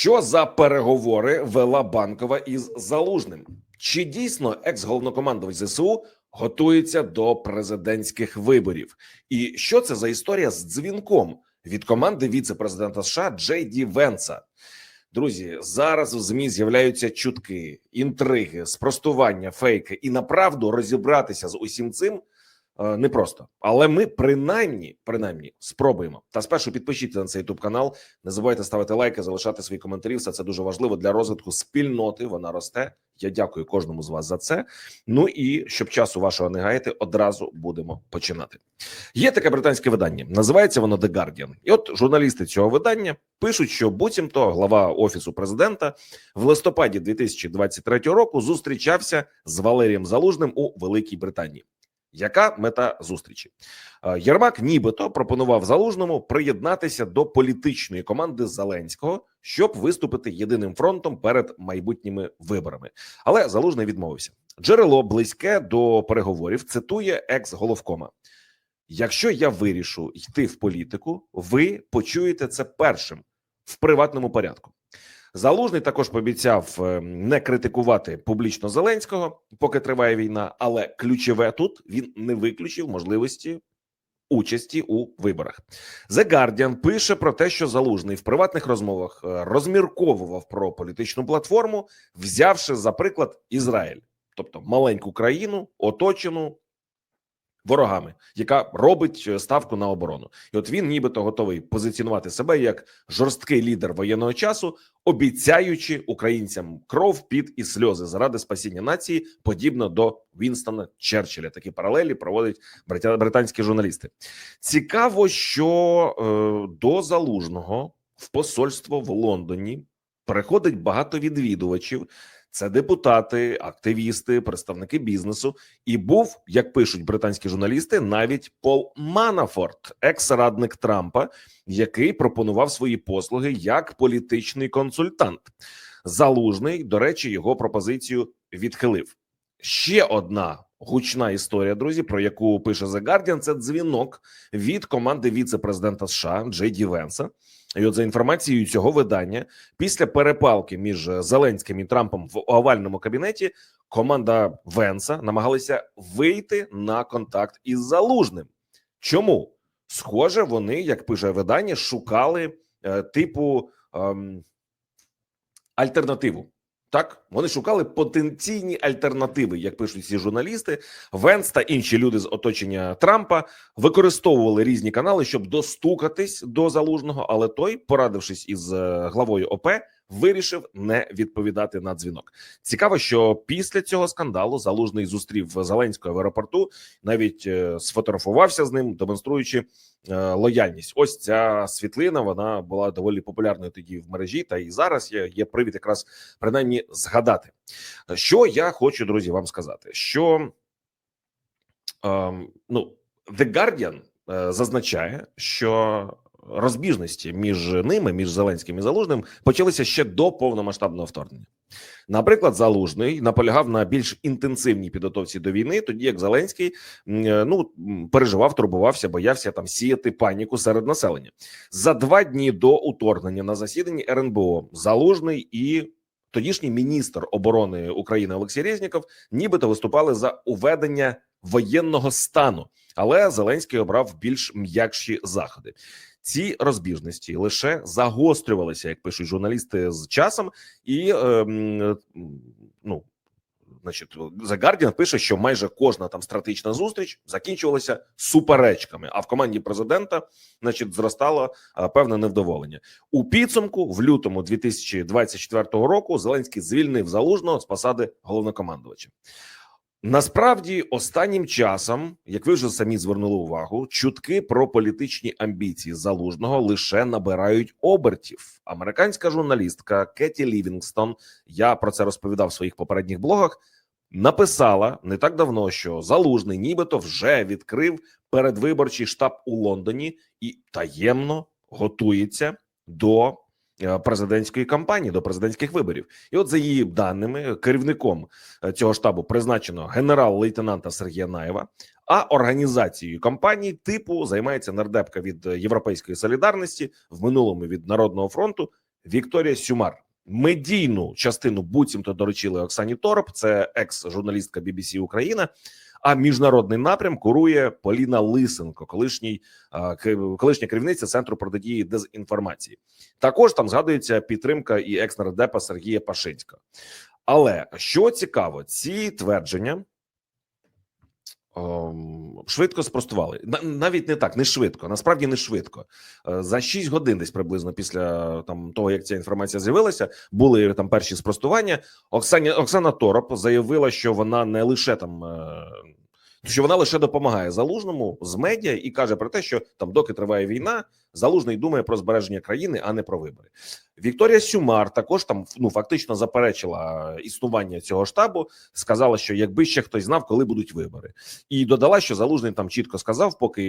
Що за переговори вела банкова із залужним? Чи дійсно екс-головнокомандувач ЗСУ готується до президентських виборів? І що це за історія з дзвінком від команди віце-президента США Джей Ді Венса? Друзі, зараз в змі з'являються чутки, інтриги, спростування, фейки, і направду розібратися з усім цим непросто. Але ми принаймні, принаймні спробуємо. Та спершу підпишіться на цей youtube канал. Не забувайте ставити лайки, залишати свої коментарі. Все це дуже важливо для розвитку спільноти. Вона росте. Я дякую кожному з вас за це. Ну і щоб часу вашого не гаяти, одразу будемо починати. Є таке британське видання, називається воно The Guardian. І от журналісти цього видання пишуть, що буцімто глава офісу президента в листопаді 2023 року зустрічався з Валерієм Залужним у Великій Британії. Яка мета зустрічі? Е, Єрмак нібито пропонував залужному приєднатися до політичної команди Зеленського, щоб виступити єдиним фронтом перед майбутніми виборами. Але залужний відмовився. Джерело близьке до переговорів цитує екс-головкома. Якщо я вирішу йти в політику, ви почуєте це першим в приватному порядку. Залужний також пообіцяв е, не критикувати публічно Зеленського, поки триває війна. Але ключове тут він не виключив можливості участі у виборах. The Guardian пише про те, що Залужний в приватних розмовах е, розмірковував про політичну платформу, взявши за приклад Ізраїль, тобто маленьку країну, оточену ворогами, яка робить е, ставку на оборону, і от він нібито готовий позиціонувати себе як жорсткий лідер воєнного часу, обіцяючи українцям кров, під і сльози заради спасіння нації, подібно до Вінстона Черчилля. Такі паралелі проводять британські журналісти. Цікаво, що е, до залужного в посольство в Лондоні приходить багато відвідувачів. Це депутати, активісти, представники бізнесу, і був, як пишуть британські журналісти, навіть Пол Манафорт, екс-радник Трампа, який пропонував свої послуги як політичний консультант. Залужний, до речі, його пропозицію відхилив. Ще одна гучна історія, друзі, про яку пише The Guardian, це дзвінок від команди віце-президента США Джей Ді Венса. І от за інформацією цього видання, після перепалки між Зеленським і Трампом в овальному кабінеті, команда Венса намагалася вийти на контакт із залужним. Чому? Схоже, вони, як пише видання, шукали е, типу е, альтернативу. Так, вони шукали потенційні альтернативи, як пишуть ці журналісти. Венс та інші люди з оточення Трампа використовували різні канали, щоб достукатись до залужного. Але той, порадившись із е, главою ОП, вирішив не відповідати на дзвінок. Цікаво, що після цього скандалу залужний зустрів Зеленського в аеропорту, навіть е, сфотографувався з ним, демонструючи е, лояльність. Ось ця світлина вона була доволі популярною тоді в мережі, та і зараз є, є привід якраз принаймні згадати. Що я хочу, друзі, вам сказати, що ем, ну The Guardian е, зазначає, що розбіжності між ними, між Зеленським і Залужним, почалися ще до повномасштабного вторгнення. Наприклад, Залужний наполягав на більш інтенсивній підготовці до війни, тоді як Зеленський ну переживав, турбувався, боявся там сіяти паніку серед населення за два дні до уторгнення на засіданні РНБО. Залужний і тодішній міністр оборони України Олексій Резніков нібито виступали за уведення воєнного стану, але Зеленський обрав більш м'якші заходи. Ці розбіжності лише загострювалися, як пишуть журналісти з часом, і ем, ну. Значить, The Guardian пише, що майже кожна там стратегічна зустріч закінчувалася суперечками. А в команді президента, значить, зростало певне невдоволення. У підсумку, в лютому 2024 року, Зеленський звільнив залужного з посади головнокомандувача. Насправді, останнім часом, як ви вже самі звернули увагу, чутки про політичні амбіції залужного лише набирають обертів. Американська журналістка Кеті Лівінгстон, я про це розповідав в своїх попередніх блогах. Написала не так давно, що залужний, нібито вже відкрив передвиборчий штаб у Лондоні і таємно готується до президентської кампанії, до президентських виборів. І от за її даними, керівником е, цього штабу призначено генерал-лейтенанта Сергія Наєва. А організацією кампанії типу займається нардепка від Європейської солідарності в минулому від Народного фронту Вікторія Сюмар. Медійну частину буцімто доручили Оксані Тороп, це екс-журналістка BBC Україна. А міжнародний напрям курує Поліна Лисенко, колишній колишня керівниця центру протидії дезінформації. Також там згадується підтримка і екс-нардепа Сергія Пашинська. Але що цікаво, ці твердження швидко спростували. Навіть не так, не швидко. Насправді не швидко. Е, За 6 годин, десь приблизно після там того, як ця інформація з'явилася, були там перші спростування. Оксані Оксана Тороп заявила, що вона не лише там. Е, Що вона лише допомагає залужному з медіа і каже про те, що там, доки триває війна, залужний думає про збереження країни, а не про вибори. Вікторія Сюмар також там ну фактично заперечила існування цього штабу, сказала, що якби ще хтось знав, коли будуть вибори, і додала, що залужний там чітко сказав, поки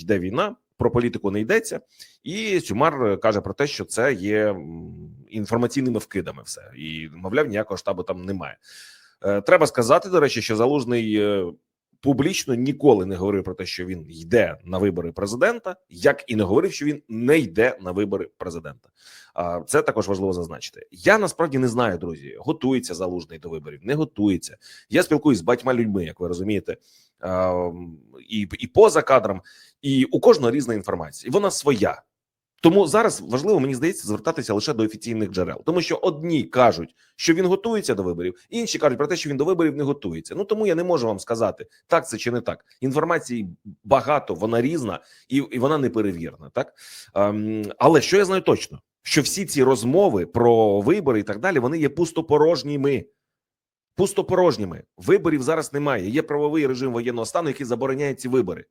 йде війна, про політику не йдеться. І Сюмар е, каже про те, що це є інформаційними вкидами. Все і мовляв, ніякого штабу там немає. Е, Треба сказати, до речі, що залужний. Публічно ніколи не говорив про те, що він йде на вибори президента, як і не говорив, що він не йде на вибори президента. Це також важливо зазначити. Я насправді не знаю, друзі, готується залужний до виборів, не готується. Я спілкуюсь з батьма людьми, як ви розумієте, і, і поза кадром, і у кожного різна інформація, і вона своя. Тому зараз важливо, мені здається, звертатися лише до офіційних джерел, тому що одні кажуть, що він готується до виборів, інші кажуть про те, що він до виборів не готується. Ну тому я не можу вам сказати, так це чи не так. Інформації багато, вона різна і, і вона неперевірна. Так ем, але що я знаю точно, що всі ці розмови про вибори і так далі, вони є пустопорожніми. Пустопорожніми виборів зараз немає. Є правовий режим воєнного стану, який забороняє ці вибори.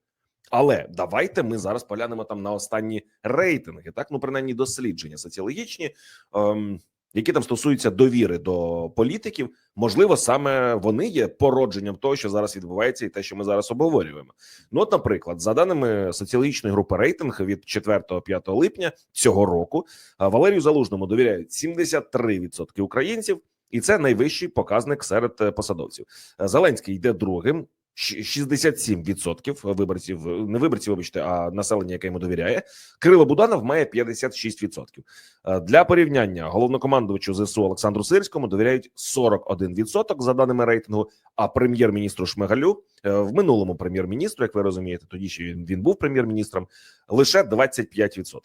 Але давайте ми зараз поглянемо там на останні рейтинги, так ну принаймні дослідження соціологічні, ем, які там стосуються довіри до політиків. Можливо, саме вони є породженням того, що зараз відбувається, і те, що ми зараз обговорюємо. Ну, от, наприклад, за даними соціологічної групи рейтинг від 4-5 липня цього року, Валерію Залужному довіряють 73% українців, і це найвищий показник серед е, посадовців. Е, Зеленський йде другим. Щ- 67% виборців, не виборців, вибачте, а населення, яке йому довіряє. Кирило Буданов має 56%. Е, Для порівняння головнокомандувачу ЗСУ Олександру Сирському довіряють 41% за даними рейтингу. А прем'єр-міністру Шмигалю е, в минулому прем'єр-міністру, як ви розумієте, тоді ще він, він був прем'єр-міністром, лише 25%.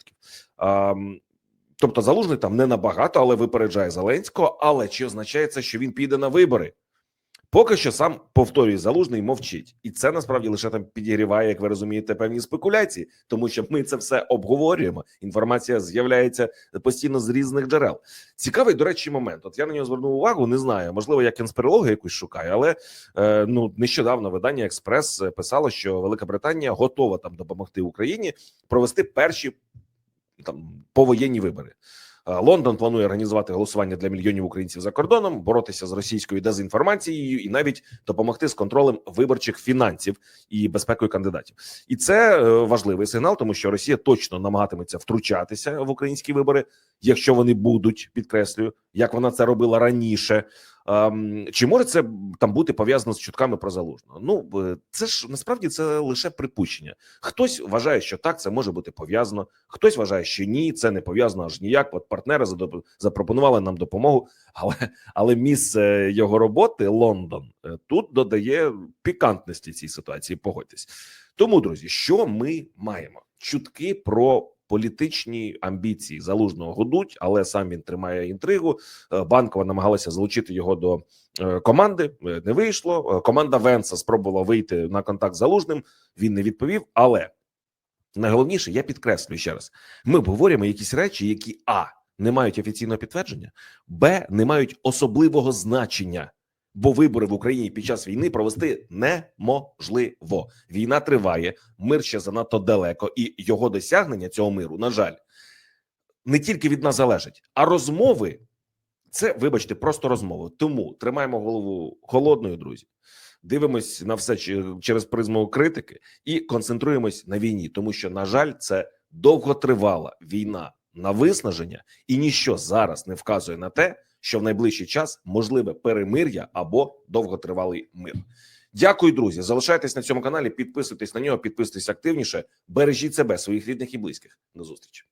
Ем, Тобто залужний там не набагато, але випереджає Зеленського. Але чи означає це, що він піде на вибори? Поки що сам повторюю, залужний мовчить, і це насправді лише там підігріває, як ви розумієте, певні спекуляції, тому що ми це все обговорюємо. Інформація з'являється постійно з різних джерел. Цікавий, до речі, момент. От я на нього звернув увагу. Не знаю, можливо, я конспірологію якусь шукаю, але е, ну нещодавно видання Експрес писало, що Велика Британія готова там допомогти Україні провести перші там повоєнні вибори. Е, Лондон планує організувати голосування для мільйонів українців за кордоном, боротися з російською дезінформацією і навіть допомогти з контролем виборчих фінансів і безпекою кандидатів. І це е, важливий сигнал, тому що Росія точно намагатиметься втручатися в українські вибори, якщо вони будуть, підкреслюю, як вона це робила раніше. Чи може це там бути пов'язано з чутками про залужного? Ну е, це ж насправді це лише припущення. Хтось вважає, що так це може бути пов'язано, хтось вважає, що ні, це не пов'язано аж ніяк. От партнери запропонували нам допомогу, але але місце його роботи Лондон е, тут додає пікантності цій ситуації. Погодьтесь. Тому, друзі, що ми маємо? Чутки про політичні амбіції залужного гудуть, але сам він тримає інтригу. Е, Банкова намагалася залучити його до е, команди. е, Не вийшло. Команда Венса спробувала вийти на контакт з залужним. Він не відповів. Але найголовніше, я підкреслюю ще раз: ми обговорюємо якісь речі, які а не мають офіційного підтвердження, б не мають особливого значення. Бо вибори в Україні під час війни провести неможливо. Війна триває, мир ще занадто далеко, і його досягнення цього миру, на жаль, не тільки від нас залежить, а розмови це, вибачте, просто розмови. Тому тримаємо голову холодною, друзі. Дивимось на все через призму критики і концентруємось на війні, тому що, на жаль, це довготривала війна на виснаження, і ніщо зараз не вказує на те, що в найближчий час можливе перемир'я або довготривалий мир. Дякую, друзі. Залишайтесь на цьому каналі, підписуйтесь на нього, підписуйтесь активніше. Бережіть себе, своїх рідних і близьких. До зустрічі.